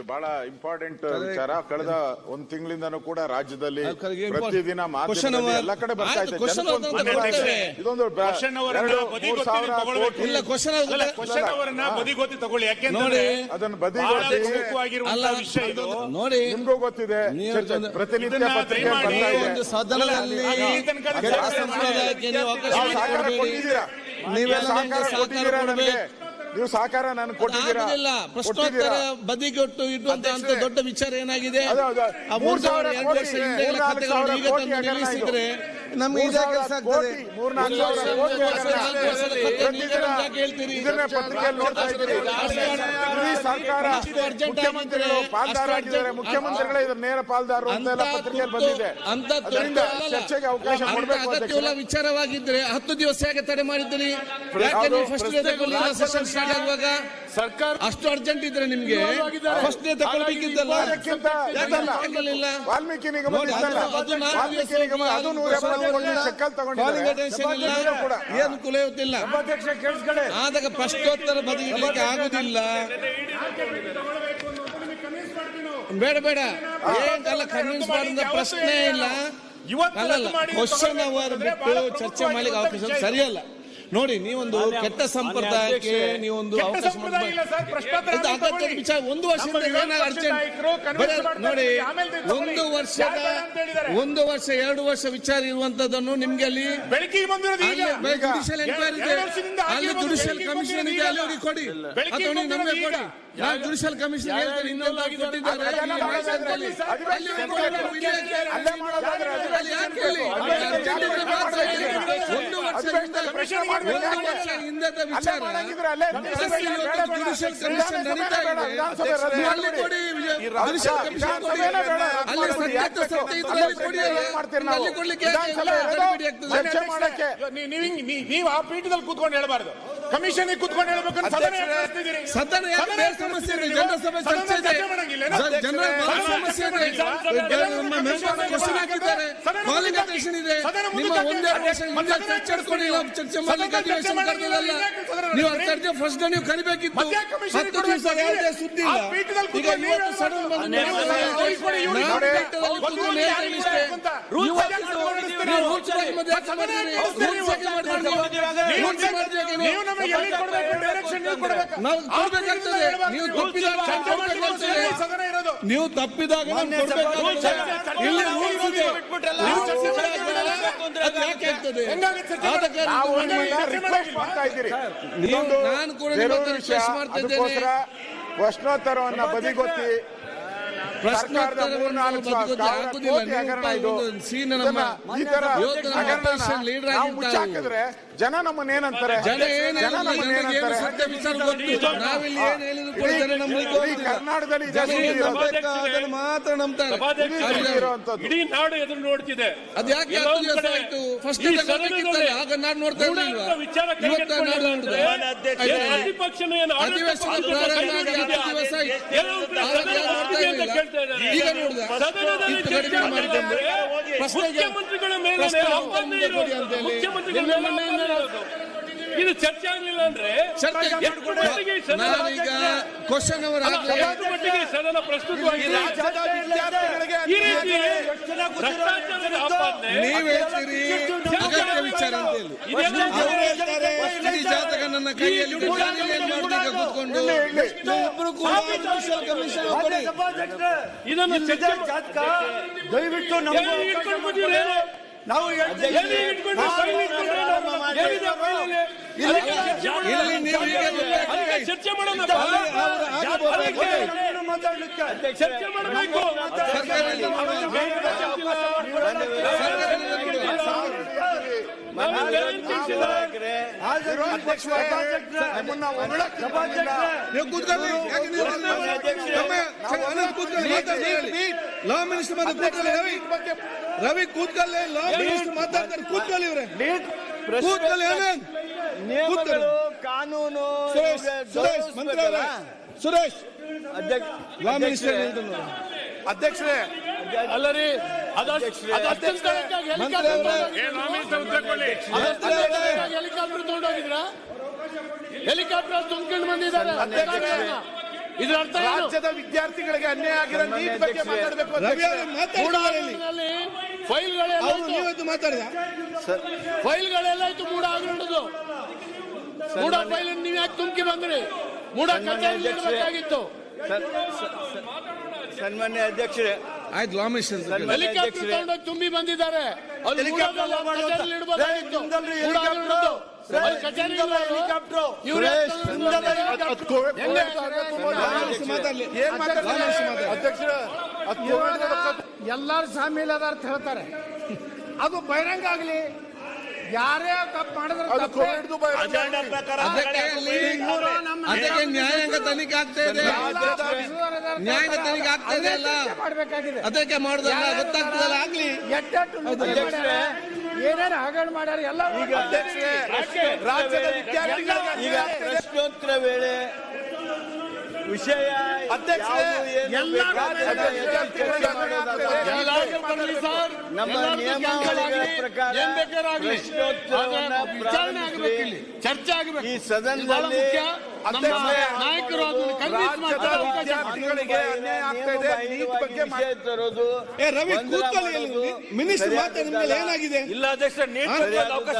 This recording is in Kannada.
ಇದು ಬಹಳ ಇಂಪಾರ್ಟೆಂಟ್ ವಿಚಾರ. ಕಳೆದ ಒಂದ್ ತಿಂಗಳಿಂದನೂ ಕೂಡ ರಾಜ್ಯದಲ್ಲಿ. ಪ್ರತಿದಿನ. ಎಲ್ಲ ಕಡೆ ಬರ್ತಾ ಇದೆ. ಇದೊಂದು ತಗೊಳ್ಳಿ. ಯಾಕೆಂದ್ರೆ ನೋಡಿ, ಅದನ್ನ ನೋಡಿ ನಿಮ್ಗೂ ಗೊತ್ತಿದೆ. ಪ್ರತಿನಿತ್ಯ ಪತ್ರಿಕೆ ನೀವೆಲ್ಲ ಬರ್ತಾ ಇದೆ. ಸಹಕಾರ ನೀವೆಲ್ಲ ನೀವು ಸಹಕಾರ ನಾನು ಕೊಟ್ಟಿದ್ದೀರಾ? ಪ್ರಶ್ನೋತ್ತರ? ಬದಿಗೊಟ್ಟು ಇಡುವಂತ ಅಂತ ದೊಡ್ಡ ವಿಚಾರ ಏನಾಗಿದೆ? ಮೂರ್ ಸಾವಿರ ಕೋಟಿ, ಈಗ ತಂದು ನಿಲ್ಲಿಸಿದ್ರೆ ನಮ್ಗೆ ಮೂರ್ ಇದೇ ಕೆಲಸ ಆಗ್ತದೆ. ಇದನ್ನೇ ಪತ್ರಿಕೆಯಲ್ಲಿ ನೋಡ್ತಾ ಇದ್ದೀರಿ. ಇಡೀ ಸರ್ಕಾರ ಮುಖ್ಯಮಂತ್ರಿಗಳು ಪಾಲ್ದಾರಾಗಿದ್ದಾರೆ ಮುಖ್ಯಮಂತ್ರಿಗಳೇ ಇದ್ರ ನೇರ ಪಾಲ್ದಾರರು ಅಂತಲ್ಲ ಪತ್ರಿಕೆಯಲ್ಲಿ ಬಂದಿದೆ. ಅದರಿಂದ ಚರ್ಚೆಗೆ ಅವಕಾಶ ಕೊಡಬೇಕು. ವಿಚಾರವಾಗಿದ್ರೆ ಹತ್ತು ದಿವಸ ಹೇಗೆ ತಡೆ ಮಾಡಿದ್ದೀರಿ? ಫಸ್ಟ್ ಸೆಷನ್ ಸ್ಟಾರ್ಟ್ ಆಗುವಾಗ? ಸರ್ಕಾರ ಅಷ್ಟು ಅರ್ಜೆಂಟ್ ಇದ್ರೆ ನಿಮ್ಗೆ? First day ತಗೊಳ್ಬೇಕಿದ್ದಲ್ಲ. ವಾಲ್ಮೀಕಿ ನಿಗಮ. ಅದು- ನೂರ ಏನು ಕುಲಿಯುತ್ತಿಲ್ಲ. ಆದಾಗ ಪ್ರಶ್ನೋತ್ತರ ಬದುಕಲಿಕ್ಕೆ ಆಗುದಿಲ್ಲ. ಬೇಡ ಬೇಡ. ಏನಲ್ಲ ಕನ್ವಿನ್ಸ್ ಮಾಡಿದ ಪ್ರಶ್ನೆ ಇಲ್ಲ. ಕ್ವಶನ್ ಅವರ್ ಬಿಟ್ಟು ಚರ್ಚೆ ಮಾಡ್ಲಿಕ್ಕೆ ಅವಕಾಶ ಸರಿಯಲ್ಲ. ನೋಡಿ ನೀವೊಂದು ಕೆಟ್ಟ ಸಂಪ್ರದಾಯಕ್ಕೆ ನೀವೊಂದು ಅವಕಾಶ ವಿಚಾರ ಒಂದು ಮಾಡ್ತಾರೆ, ನೋಡಿ ಒಂದು ವರ್ಷದ? ಒಂದು ವರ್ಷ ಎರಡು ವರ್ಷ ವಿಚಾರ ಇರುವಂತದ್ದನ್ನು ನಿಮ್ಗೆ ಅಲ್ಲಿ ಬೆಳಕಿಗೆ ಬಂದಿರೋದು ಈಗ ಜುಡಿಷಿಯಲ್ ಎಂಕ್ವೈರಿ ಇದೆ ಅಲ್ಲಿ ಜುಡಿಷಿಯಲ್ ಕಮಿಷನ್ ಇದೆ ಅಲ್ಲಿ ಅವ್ರಿಗೆ ಕೊಡಿ ಬೆಳಕಿಗೆ ಅಥವಾ ನಮಗೆ ಕೊಡಿ. ನಾವು ಜುಡಿಷಿಯಲ್ ಕಮಿಷನ್ ಹೇಳ್ತಾರೆ ಇನ್ನೊಂದು ಕೊಟ್ಟಿದ್ದಾರೆ ಅಲ್ಲಿ ಯಾಕೆ? ಅಲ್ಲೇ ಮಾಡೋದಾದ್ರೆ ಅಲ್ಲಿ ಯಾಕೆ ಹೇಳಿ? ಅಧಿವೇಶನ ಅರ್ಜೆಂಟ್ ಇದ್ರೆ ಮಾತ್ರ ಹೇಳಿ. ಒಂದು ವರ್ಷ ಮಾಡಕ್ಕೆ ನೀವು ಆ ಪೀಠದಲ್ಲಿ ಕೂತ್ಕೊಂಡು ಹೇಳ್ಬಾರ್ದು. ಕಮಿಷನ್ ಕೂತ್ಕೊಂಡು ಹೇಳ್ಬೇಕಂತ ಸದನ ಸಮಸ್ಯೆ ಇದೆ? ನಡೆಸ್ತಿದ್ದೀರಿ ಜನರ ಸಭೆ ಚರ್ಚೆ ಇದೆ. ಚರ್ಚೆ ಮಾಡಂಗಿಲ್ಲೇನೋ? ಜನರ ಬಹಳ ಸಮಸ್ಯೆ ಇದೆ. ಸದನ ನಮ್ಮ ಮೆಂಬರ್ ಕ್ವಶನ್ ಹಾಕಿದ್ದಾರೆ. ಕಾಲಿಂಗ್ ಅಟೆನ್ಷನ್ ಇದೆ. ಸದನ ನಿಮ್ಮ ಮುಂದಕ್ಕೆ ಒಂದೆರಡು ವರ್ಷ ಮತ್ತೆ ಹಿಂದೆ ಸದನ ಚರ್ಚೆ ಕೊಡಿಲ್ಲ ಚರ್ಚೆ ಮಾಡ್ಲಿಕ್ಕೆ ಅಧಿವೇಶನ ಕರೆದಿಲ್ಲ ನೀವು ನಡೆಸ್ತೀರಿ? ಚರ್ಚೆ ಫಸ್ಟ್ ನೀವು ಕರಿಬೇಕಿತ್ತು. ಮಧ್ಯಾಹ್ನ ಕಮಿಷನ್ ಹತ್ತು ದಿವಸ ಕೊಡ್ಬೇಕು. ಯಾವುದೇ ಸುದ್ದಿ ಇಲ್ಲ. ಈಗ ಇವತ್ತು ಸಡನ್ ಬಂದು ನೀವು ನಾವು ತಪ್ಪಿದಾಗ ನಾನು ಕೂಡ ಪ್ರಶ್ನೋತ್ತರವನ್ನ ಬದಿಗೊತ್ತಿ. ಪ್ರಶ್ನೋತ್ತರವನ್ನು scene ನಮ್ಮ ನಾವು ಆಗಿರ್ತಾರೆ. ಜನ ನಮ್ಮನ್ನ ಏನಂತಾರೆ? ಜನ ನಮ್ಮನ್ನ ಏನಂತಾರೆ? ಇಡೀ-. ಕರ್ನಾಟಕದಲ್ಲಿ ಇರೋದು. ಮಾತ್ರ ನಂಬ್ತಾರೆ. ಇಡೀ ನಾಡು ಎದುರು ನೋಡ್ತಿದೆ. ಅದ್ಯಾಕೆ ಎಲ್ಲೋ ಹತ್ತು ಒಂದ್ ದಿವಸ ಕಡೆ ಆಯ್ತು? ಫಸ್ಟ್ ಈ ಸದನದಲ್ಲಿ ಆಗ ನಾನು ನೋಡ್ತಾ ಇರ್ಲಿಲ್ವಾ? ಗೂಢಾರ್ಥ ವಿಚಾರ ಇವತ್ತು ನಾನು ಕೈಗೆತ್ತಿಕೊಳ್ಳೋದು ನೋಡಿದೆ ಅಂದ್ರೆ ಏನ್ ಪ್ರತಿಪಕ್ಷನ ಏನು ಆಡಳಿತ ಅಧಿವೇಶನ ಪಕ್ಷದ ಪ್ರಾರಂಭ ಕೈ ಆಗಿ ಹತ್ತು ಹಿಡಿದಿದ್ಯಾ? ದಿವಸ ಆಯ್ತು. ಎಲ್ಲೋ ಒಂದ್ ಕಡೆ ಆವಾಗ ಸದನ ಯಾರು ನೋಡ್ತಾ ಆಗ್ತಿದೆ ಅಂತ ಇರ್ಲಿಲ್ಲ. ಕೇಳ್ತಾ ಇದ್ದಾರೆ. ಈಗ ನೋಡಿದ? ಸದನದಲ್ಲಿ ಇತ್ತು ಚರ್ಚೆ ಗಡಿಬಿಡಿ ಮಾಡಿಕೊಂಡು ಮಾಡಿದ್ರೆ ಪ್ರಶ್ನೆಗೆ ಮುಖ್ಯಮಂತ್ರಿಗಳ ಮೇಲೆ ಪ್ರಶ್ನೆ ಆಹ್ವಾನ ಕೊಡಿ ಅಂತ ಹೇಳಿ. ಮುಖ್ಯಮಂತ್ರಿಗಳ ಮೇಲೆ ಮನೆಯಿಂದ ಆಹ್ವಾನ ಇರೋದು. ಇದು ಚರ್ಚೆ ಆಗಲಿಲ್ಲ ಅಂದ್ರೆ ನಾನೀಗ ಕ್ವಶನ್ ಅವರ ಮಟ್ಟಿಗೆ ಸದನ ಪ್ರಸ್ತುತವಾಗಿ ಈ ರೀತಿ ಭ್ರಷ್ಟಾಚಾರದ ಆಪಾದನೆ ನೀವ್ ಹೇಳ್ತೀರಿ ಅಗತ್ಯ ವಿಚಾರ ಅಂತ ಹೇಳಿ. ಜಾತಕ ನನ್ನ ಕೈಯಲ್ಲಿ ಕೂತ್ಕೊಂಡು ಇಬ್ರು ಕೂಡ ಕಮಿಷನ್ ಇದನ್ನು ಚರ್ಚೆ ದಯವಿಟ್ಟು ನಮ್ಮ? ನಾವು ಚರ್ಚೆ ಮಾಡೋಣ. ಚರ್ಚೆ ಮಾಡಬೇಕು ಲಾ ಮಿನಿಸ್ಟರ್ ರವಿ. ರವಿ ಕೂತ್ಕೊಳ್ಳಿ. ಲಾ ಮಿನಿಸ್ಟರ್ ಮಾತಾಡ್ತಾರೆ. ಕೂತ್ಕಲ್ಲಿ ಇವ್ರೆ. ಕೂತ್ಕಲ್ಲಿ ನಿಯಮಗಳು ಕಾನೂನು ಸುರೇಶ್ ಇವ್ರಿಗೆ ಸುರೇಶ್ ಅಧ್ಯಕ್ಷ- ಲಾ ಮಿನಿಸ್ಟರ್ ಅಧ್ಯಕ್ಷರೇ, ಹೇಳ್ತಾರೆ ಹೆಲಿಕಾಪ್ಟರ್ ತಗೊಂಡೋಗಿದ್ರ? ಹೆಲಿಕಾಪ್ಟರ್ ತುಂಬ್ಕೊಂಡು ಬಂದಿದ್ದಾರೆ. ಇದರ ಅರ್ಥ ಏನು? ರಾಜ್ಯದ ವಿದ್ಯಾರ್ಥಿಗಳಿಗೆ ಅನ್ಯಾಯ ಆಗಿರೋ ನೀಟ್ ಬಗ್ಗೆ ಮಾತಾಡಬೇಕು ಫೈಲ್ಗಳೆಲ್ಲ ಮಾತಾಡಿದ? ಫೈಲ್ಗಳೆಲ್ಲ ಇತ್ತು ಮೂಡ ಆಗಿರೋದು ಮೂಡ ಫೈಲ್ ನೀವು ಯಾಕೆ ತುಂಬ್ಕಿ ಬಂದ್ರಿ? ಮೂಡ ಕಚೇರಿ ಸ- ಸನ್ಮಾನ್ಯ ಅಧ್ಯಕ್ಷರೇ. ಆಯ್ತು ಲಾ ಮಿನಿಸ್ಟರ್ ಸನ್ಮಾನ್ಯ ಹೆಲಿಕಾಪ್ಟರ್ ತಗೊಂಡೋಗಿ ತುಂಬಿ ಬಂದಿದ್ದಾರೆ ಅಲ್ಲಿ ಹೆಲಿಕಾಪ್ಟರ್ ಮೂಡಾದಲ್ಲಿ ಮಾಡುವಂತ- ಕಚೇರಿ ಇಡಬೇಕಾಗಿತ್ತು ಏ, ನಿಮ್ದಲ್ರಿ ಮೂಡ ಹೆಲಿಕಾಪ್ಟರ್. ಹಗರಣದ್ದು. ಏ, ಅಲ್ಲಿ ಕಚೇರಿ ನಿಮ್ದಲ್ಲ ಇರೋರು ಹೆಲಿಕಾಪ್ಟರ್. ಇವ್ರು ಯಾಕೆ ಸುರೇಶ್, ತಂದಿದ್ದಾರೆ? ನಿಮ್ದಲ್ಲ ಹೆಂಗೆ? ಮಾತಾಡ್ಲಿ ಏನ್ ಮಾತಾಡ್ತಾರೆ ಅಧ್ಯಕ್ಷರ ಎಲ್ಲಾರು ಸಾಮೀಲ್ ಅದಾರ ಅಂತ ಹೇಳ್ತಾರೆ ಅದು ಬಹಿರಂಗ ಆಗ್ಲಿ ಯಾರೇ ತಪ್ಪು ಮಾಡಿದ್ರೆ ತಪ್ಪೇ. ಬಹಿರಂಗ ಅದಕ್ಕೆ ಇವ್ರು ನಮ್ಮ ಅದಕ್ಕೆ ನ್ಯಾಯಾಂಗ ತನಿಖೆ ಆಗ್ತಾ ಇದೆ. ರಾಜ್ಯದ ನ್ಯಾಯಾಂಗ ತನಿಖೆ ಆಗ್ತಾ ಇದೆ ಅಲ್ಲ? ಚರ್ಚೆ ಮಾಡ್ಬೇಕಾಗಿದೆ. ಅದಕ್ಕೆ ಮಾಡುದಲ್ಲ? ಗೊತ್ತಾಗ್ತದಲ್ಲ? ಆಗ್ಲಿ. ಎಟ್ಟೆಟ್ಟು ನಿದ್ರೆ ಮಾಡ್ಯಾರ, ಏನೇನು ಹಗರಣ ಮಾಡ್ಯಾರ ಎಲ್ಲ ರಾಜ್ಯದ ವಿದ್ಯಾರ್ಥಿಗಳಿಗೆ ಈಗ ಪ್ರಶ್ನೋತ್ತರ ವೇಳೆ ವಿಷಯ ನಮ್ಮ ನಿಯಮಾವಳಿಗಳ ಪ್ರಕಾರ. ಇಲ್ಲಿ. ಚರ್ಚೆ ಆಗಬೇಕು. ಈ ಸದನದಲ್ಲಿ ನಾಯಕರು ತರೋದು ರವಿ ಕೂತ್ಕೊಳ್ಳಿ ಮಿನಿಸ್ಟರ್ ಮಾತಾಡಿದ ಮೇಲೆ ಏನಾಗಿದೆ? ಇಲ್ಲ ಅಧ್ಯಕ್ಷ ನೀಟ್. ಅವಕಾಶ